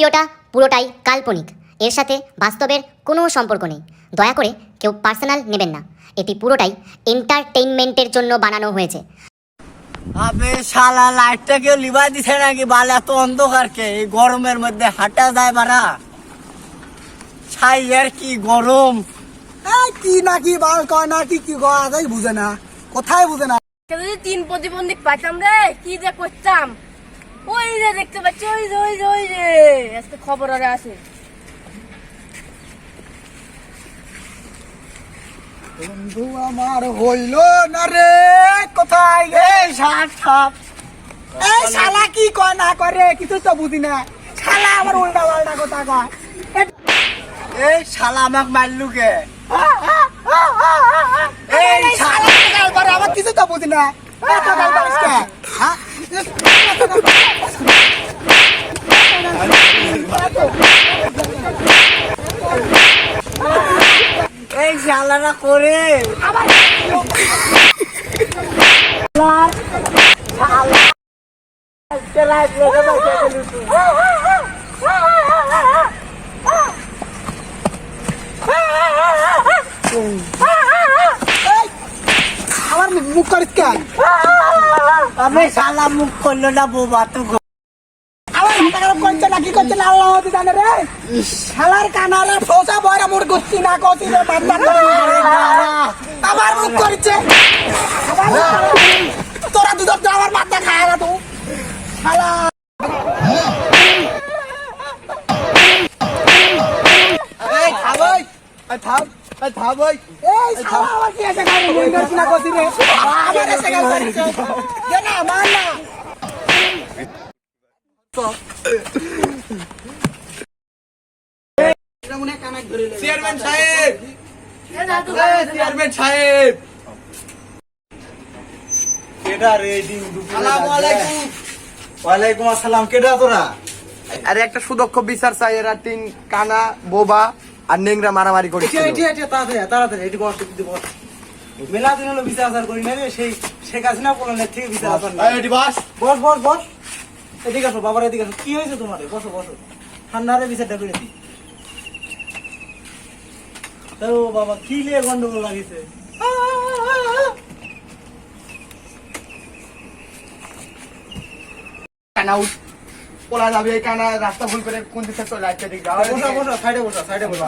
ভিডিওটা পুরোটাই কাল্পনিক। এর সাথে বাস্তবের কোনো সম্পর্ক নেই। দয়া করে কেউ পার্সোনাল নেবেন না। এটি পুরোটাই এন্টারটেইনমেন্টের জন্য বানানো হয়েছে। আবে শালা লাইটটা কেউ লিভার দিছে নাকি? বাল এত অন্ধকারকে এই গরমের মধ্যে হাঁটা যায় বাড়া। ছাই এর কি গরম? এই কি নাকি বাল কয় না কি কি কয় আদাই বুঝে না। কোথায় বুঝে না? যদি তিন প্রতিবন্ধী পাইতাম রে কি যে করতাম? ওই যে দেখতে পাচ্ছি, ওই যে ওই যে ওই যে। আজকে খবর আরে আছে। বন্ধু আমার হইল না রে, কোথায় গে সাত সাপ? এই শালা কি কয়, না করে কিছু তো বুঝি না। শালা আমার উল্টা পাল্টা কথা কয়। এই শালা আমাক মারলু কে? এই শালা আমার কিছু তো বুঝি না এত গাল পারিস কে হ্যাঁ এই শালারা করে। আমার মুখ করিস কে আমি শালা মুখ করল না বোবা তো আমার মাথা খারাপ করছে না কি করছে না আল্লাহ হতে জানে রে শালার কানারে ফসা বয়রা মোর করছি না করছি রে মাথা আমার মুখ করছে। তোরা দুধ আমার মাথা খায় না তো শালা খাবই থাম থামই এই শালা আমার কি আছে গাড়ি রে আমার দে না মান না। চেয়ারম্যান সাহেব! চেয়ারম্যান সাহেব! কেডা রে দিন দুপুরে সালাম আলাইকুম। ওয়ালাইকুম আসসালাম কেডা তোরা? আরে একটা সুদক্ষ বিচার চাই এরা তিন কানা বোবা আর নেংরা মারামারি করেছিল। তাড়াতাড়ি তাড়াতাড়ি এটি বস এটি বস। মেলা দিন হলো বিচার আচার করি না রে সেই শেখ হাসিনা পলানের থেকে বিচার আচার না এটি বাস। বস বস বস। এদিকে আসো বাবার এদিকে আসো। কি হয়েছে তোমার? বসো বসো। ঠান্ডারে বিচারটা করে দি তো বাবা কি লিয়ে গন্ডগোল লাগিছে কানা উঠ পোলা যাবে এই কানা রাস্তা ভুল করে কোন দিকে চলে যাচ্ছে দিক যাও বসো বসো সাইডে বসো সাইডে বসো।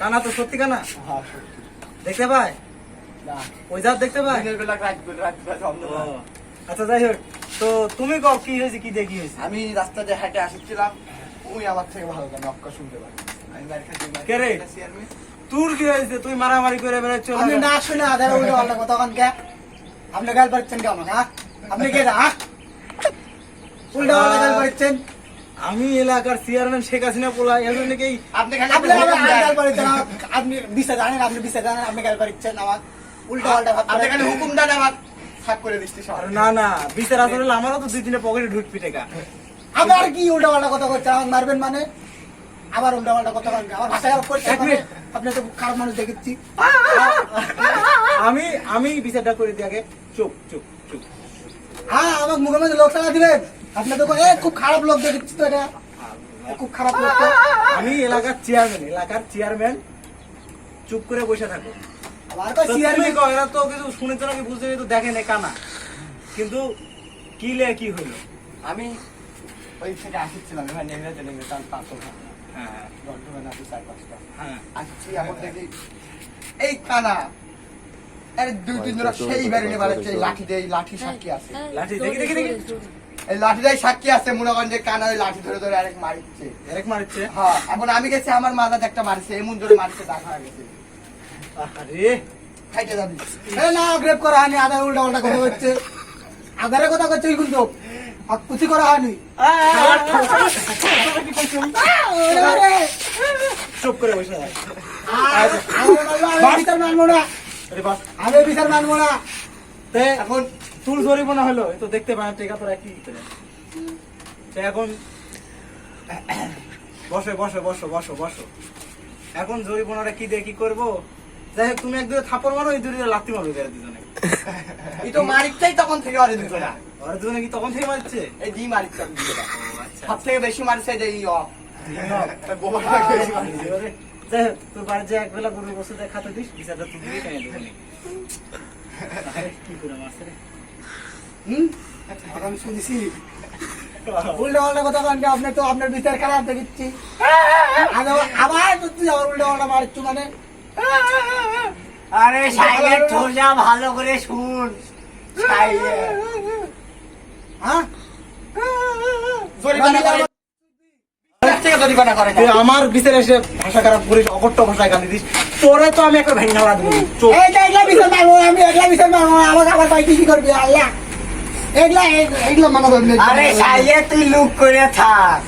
কানা তো সত্যি কানা? দেখতে পাই ওই জাত দেখতে পাই ও, আচ্ছা যাই হোক। তো তুমি কও কি হয়েছে কি দেখি হয়েছে? আমি রাস্তা দিয়ে হাঁটে আসছিলাম ওই আমার থেকে ভালো অক্কা শুনতে পারি কে তোর কি হয়েছে? তুই মারামারি করে বেড়াচ্ছ আপনি না শুনে আধারে উল্টো পাল্টা কথা কন কে? আপনি গাল পাচ্ছেন কেমন হ্যাঁ আপনি কে হ্যাঁ উল্টো গাল পাচ্ছেন আমি এলাকার চেয়ারম্যান শেখ হাসিনা পোলা এর জন্য কি আপনি খালি আপনি গাল পাচ্ছেন আপনি বিশ্বাস জানেন আপনি বিশ্বাস জানেন আপনি গাল পাচ্ছেন আমার। উল্টো পাল্টা আপনি খালি হুকুম দেন আমার। থাক করে দিচ্ছি সব। না না বিচার আসলে আমারও তো দুই তিনে পকেটে ঢুকবি টাকা আবার কি উল্টো পাল্টা কথা করছেন আমার মারবেন মানে? আবার উল্টো পাল্টা কথা বলবেন আমার ভাষা খারাপ করছে এক মিনিট। আপনি তো খারাপ মানুষ দেখেছি। আমি আমি বিচারটা করে দিই আগে। চুপ চুপ চুপ। হ্যাঁ আমার মুখের মধ্যে লোক চালা দিবেন। আপনি তো এ খুব খারাপ লোক দেখেছি তো এটা। খুব খারাপ লোক তো। আমি এলাকার চেয়ারম্যান এলাকার চেয়ারম্যান চুপ করে বসে থাকো। আমার তো চেয়ারম্যান কও, এরা তো কিছু শুনেছে নাকি বুঝতে তো দেখে নাই কানা। কিন্তু কি লে কি হলো আমি ওই থেকে আসছিলাম এবার নেমে যে নেংরা তার পাঁচশো হ্যাঁ। বর্তমানে আছে চার পাঁচটা হ্যাঁ আসছি এখন দেখি এই কানা এর দুই তিন দিন সেই বেরিয়ে বেড়াচ্ছে লাঠি দিয়ে লাঠি সাক্ষী আছে। লাঠি দেখি দেখি দেখি। এই লাঠিটাই সাক্ষী আছে কানা ওই লাঠি ধরে ধরে আরেক মারিচ্ছে। এরেক মারছে হ্যাঁ এখন আমি গেছি আমার মাথাতে একটা মারিছে এমন ধরে মারিছে হয়ে গেছে। আরে খাইতে যাবি। না গ্রেপ করা হয়নি আধারে উল্টা পাল্টা কথা হচ্ছে আধারে কথা করছে কিন্তু। কুচি করা হয়নি। চুপ করে বসে বিচার মানবো না। আমি বিচার মানবো না। এখন চুল জরিমানা হলো তো দেখতে পান টেকা তোরা কি এখন বসে বসে, বসো বসো বসো। এখন জরিমানাটা কি দিয়ে কি করব? যাই হোক, তুমি একদিকে থাপড় মারো, এই দুটো লাত্তি মারবে এরা দুজনে এই তো মারিচ্ছেই তখন থেকে অরে দুটো না। ওরা দুজনে কি তখন থেকে মারছে? এই দি আমি দুটোটা। আচ্ছা সব থেকে বেশি মারছে যে। যাই হোক, তোর বাড়ি যে একবেলা গরুর খাতে দিস বিচারটা তুই দিয়ে দেবো কি করে মারছে রে? হুম? আমি শুনেছি। উল্টো পাল্টা কথা কারণ আপনি তো আপনার বিচার খারাপ দেখিচ্ছি। আবার- আবার তুই আবার উল্টো পাল্টা মারছো মানে। আরে সাইয়ের ঠোঁজা ভালো করে শুন। হ্যাঁ? আমার বিচারে এসে ভাষা খারাপ করিস অকট্ট ভাষায় গালি দিস। তোরে তো আমি একটা দেবো। চোখ। এইটা এগুলা বিচার মারবো আমি এগুলা বিচার মারবো আমাকে আবার কি করবি আল্লাহ? এগুলা এগুলা মানা আরে সাইয়ের তুই লুক করে থাক।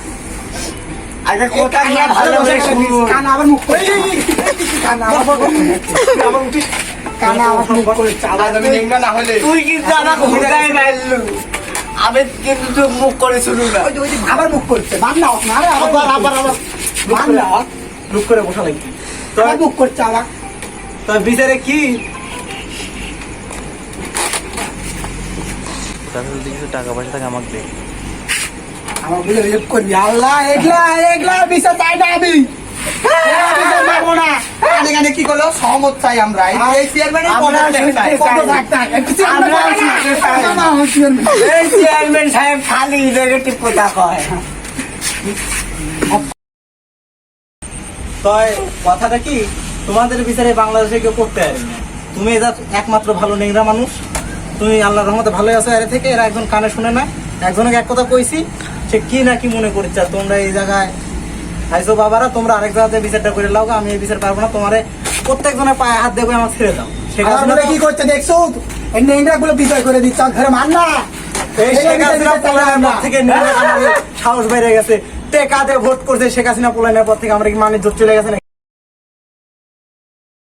আগে কোথা নিয়ে ভালো করে শুন। কানা আবার মুখ করে কানা আবার আবার উঠিস কানা আবার মুখ করে চালা যাবে নেংরা না হলে। তুই কিন্তু আমাকে হুদাই মারলু। আমি কিন্তু তোর মুখ করে শুনু না। আবার মুখ করছে। বাদ না না আবার আবার আবার বাদ না। হোক। করে বসা লাগবে। আবার মুখ করছে আবার। তোর বিচারে কি? তাহলে কিছু টাকা পয়সা থাকে আমাকে দে। আমার বলে করবি? আল্লাহ চাই না আমি। কি করল? সহমত চাই আমরা। এই- চেয়ারম্যান সাহেব খালি নেগেটিভ কথা কয়। তয় কথাটা কি? তোমাদের বিচারে বাংলাদেশে কেউ করতে পারে না। তুমি এরা একমাত্র ভালো নেংরা মানুষ। তুমি আল্লাহর রহমতে ভালো আছো এর থেকে। এরা একজন কানে শুনে না। একজনকে এক কথা কইছি সে কি না কি মনে করছে? তোমরা এই জায়গায় হাইসো বাবারা তোমরা আরেক জায়গাতে বিচারটা করে লাও আমি এই বিচার পারব না। তোমারে প্রত্যেকজনের পায়ে হাত দেবে আমার ছেড়ে দাও। শেখ হাসিনা কি করছে দেখছ? এই নেংরা গুলো বিজয় করে দিচ্ছে ঘরে মান না। সাহস বেড়ে গেছে। টেকাতে ভোট করছে শেখ হাসিনা পোলাইনের পর থেকে আমরা কি মানে জোর চলে গেছে?